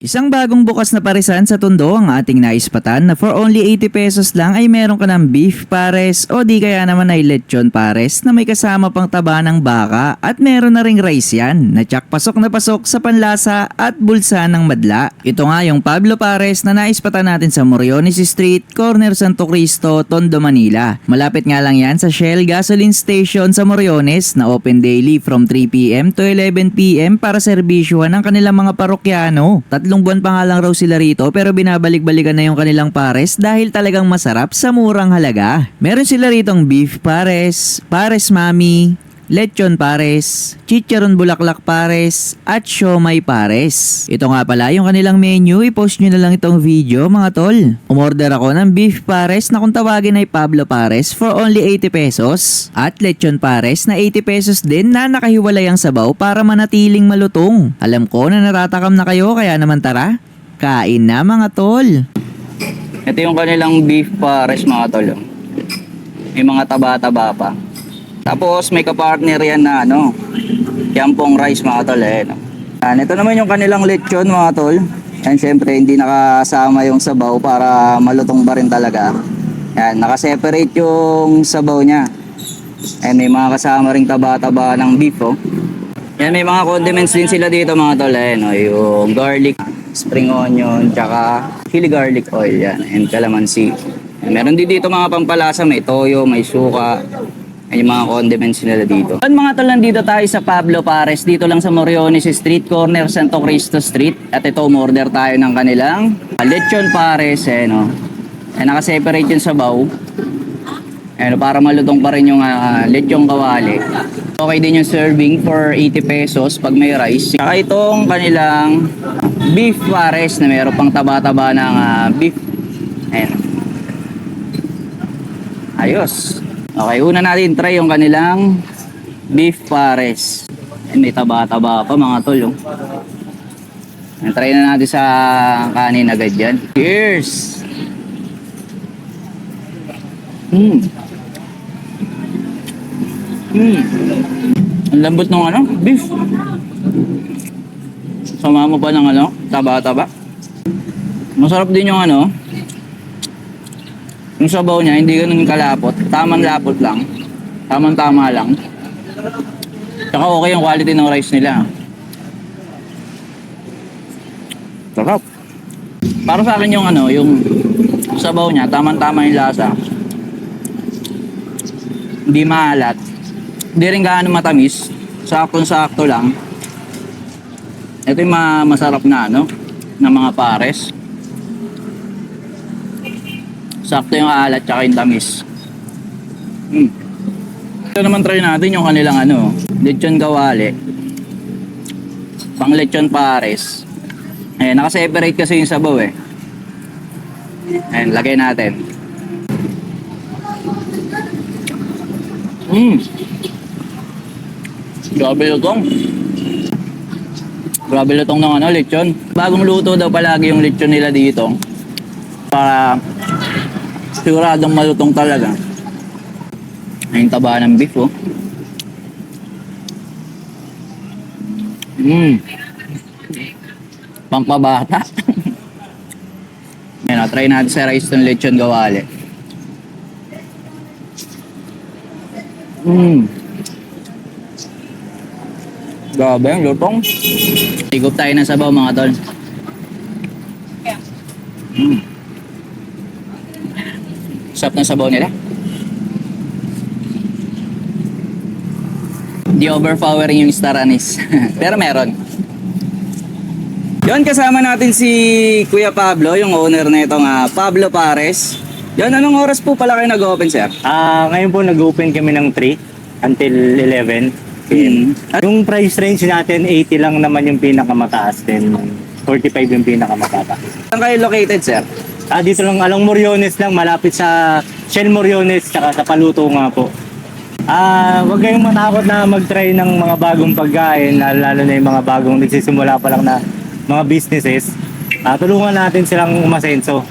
Isang bagong bukas na parisan sa Tondo ang ating naispatan na for only 80 pesos lang ay meron ka ng beef pares o di kaya naman ay lechon pares na may kasama pang taba ng baka at meron na ring rice yan na tsak pasok na pasok sa panlasa at bulsa ng madla. Ito nga yung Pablo Pares na naispatan natin sa Moriones Street, corner Santo Cristo, Tondo, Manila. Malapit nga lang yan sa Shell Gasoline Station sa Moriones na open daily from 3pm to 11pm para serbisyuhan ang kanilang mga parokyano. Tatlong buwan pa nga lang raw sila rito pero binabalik-balikan na yung kanilang pares dahil talagang masarap sa murang halaga. Meron sila ritong beef pares, pares mami, lechon pares, chicharon bulaklak pares, at siomay pares. Ito nga pala yung kanilang menu, i-post nyo na lang itong video mga tol. Umorder ako ng beef pares na kung tawagin ay Pablo Pares for only 80 pesos at lechon pares na 80 pesos din na nakahiwalay ang sabaw para manatiling malutong. Alam ko na natatakam na kayo kaya naman tara, kain na mga tol. Ito yung kanilang beef pares mga tol. May mga taba-taba pa. Tapos may kapartner yan na ano, yampong rice mga tol. Eh, no? Yan, ito naman yung kanilang lechon mga tol. Yan syempre hindi nakasama yung sabaw para malutong pa rin talaga. Yan, nakaseparate yung sabaw niya. And may mga kasama ring taba-taba ng beef oh. Yan, may mga condiments din sila dito mga tol. Eh, no? Yung garlic, spring onion, tsaka chili garlic oil yan, and calamansi. Meron din dito mga pampalasa, may toyo, may suka, yung mga condiments nila dito. At mga tol, nandito tayo sa Pablo Pares, dito lang sa Moriones Street, corner Santo Cristo Street. At ito, umorder tayo ng kanilang lechon pares, eh, no? Eh, nakaseparate yung sabaw. Ano, para malutong pa rin yung ah, lechong kawali. Okay din yung serving for 80 pesos pag may rice. Saka itong kanilang beef pares na meron pang taba-taba ng ah, beef. Ayan. Ayos. Okay, una natin try yung kanilang beef pares. Ayan, may taba-taba pa mga tol. Oh. Ayan, Try na natin sa kanin agad yan. Cheers! Hmm. Hmm. Ang lambot ng ano, beef. Sama mo pa ng ano, taba-taba. Masarap din yung ano, yung sabaw niya, hindi ganun kalapot. Tamang lapot lang. Tamang tama lang. Tsaka okay yung quality ng rice nila. Sarap. Para sa akin yung ano, yung sabaw niya, tamang-tama yung lasa. Hindi maalat. Hindi rin gaano matamis. Saktong-sakto lang. Ito yung ma- masarap na ano, ng mga pares. Sakto yung alat tsaka yung tamis. Mm. Ito naman try natin yung kanilang ano, lechon kawali. Pang lechon pares. Ayan, nakaseparate kasi yung sabaw eh. Ayan, lagay natin. Mm. Grabe lutong. Grabe lutong ng ano, lechon. Bagong luto daw palagi yung lechon nila dito. Para siguradong malutong talaga. Ayun taba ng beef oh. Mmm. Pampabata. Yan, oh, try natin sa rice ng lechon gawali. Mmm. Grabe, lutong. Higop tayo ng sabaw mga tol. Sarap ng sabaw nila. Di overpowering yung star anise. Pero meron. Yon kasama natin si Kuya Pablo, yung owner na itong ah, Pablo Pares. Yon, anong oras po pala kayo nag-open, sir? Ah, ngayon po nag-open kami ng 3 until 11 Mm. At yung price range natin 80 lang naman yung pinakamataas then 45 yung pinakamababa. Saan kayo located, sir? Ah, dito lang along Moriones lang malapit sa Shell Moriones tsaka sa Paluto nga po. Ah, wag kayong matakot na mag-try ng mga bagong pagkain, lalo, na yung mga bagong nagsisimula pa lang na mga businesses. Ah, tulungan natin silang umasenso.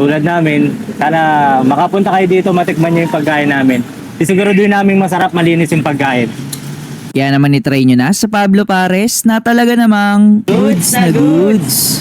Tulad namin, sana makapunta kayo dito, matikman nyo yung pagkain namin. Isiguro din namin masarap, malinis yung pagkain. Kaya naman itry nyo na sa Pablo Pares na talaga namang goods na goods.